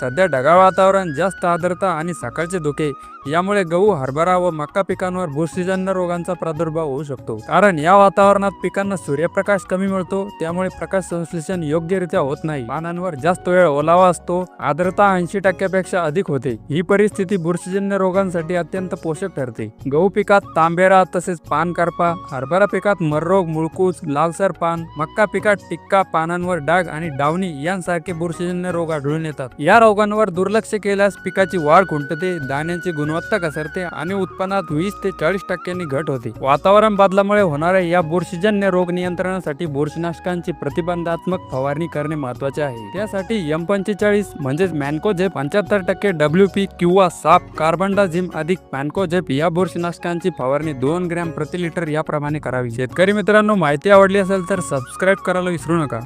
सध्या ढगाळ वातावरण जास्त आर्द्रता आणि सकाळचे धुके. यामुळे गहू हरभरा व मका पिकांवर बुरशीजन्य रोगांचा प्रादुर्भाव होऊ शकतो. कारण या वातावरणात पिकांना सूर्यप्रकाश कमी मिळतो त्यामुळे प्रकाश संश्लेषण योग्यरित्या होत नाही. पानांवर जास्त वेळ ओलावा असतो आर्द्रता ऐंशी टक्क्यापेक्षा अधिक होते. ही परिस्थिती बुरशीजन्य रोगांसाठी अत्यंत पोषक ठरते. गहू पिकात तांबेरा तसेच पान करपा हरभरा पिकात मररोग मुळकूच लालसर पान मक्का पिकात टिक्का पानांवर डाग आणि डावणी यांसारखे बुरशीजन्य रोग आढळून येतात. या रोगांवर दुर्लक्ष केल्यास पिकाची वाढ खुंटते दाण्याची गुणवत्ता घसरते आणि उत्पन्नात वीस ते चाळीस टक्क्यांनी घट होते. वातावरण बदलामुळे होणाऱ्या या बुरशीजन्य रोग नियंत्रणासाठी बुरशीनाशकांची प्रतिबंधात्मक फवारणी करणे महत्त्वाचे आहे. त्यासाठी एम पंचेचाळीस म्हणजेच मॅन्कोझेप पंच्याहत्तर टक्के डब्ल्यू पी किंवा साप कार्बनडाझिम अधिक मॅन्कोझेप या बुरशीनाशकांची फवारणी दोन ग्रॅम प्रति लिटर याप्रमाणे करावी. शेतकरी मित्रांनो माहिती आवडली असेल तर सबस्क्राईब करायला विसरू नका.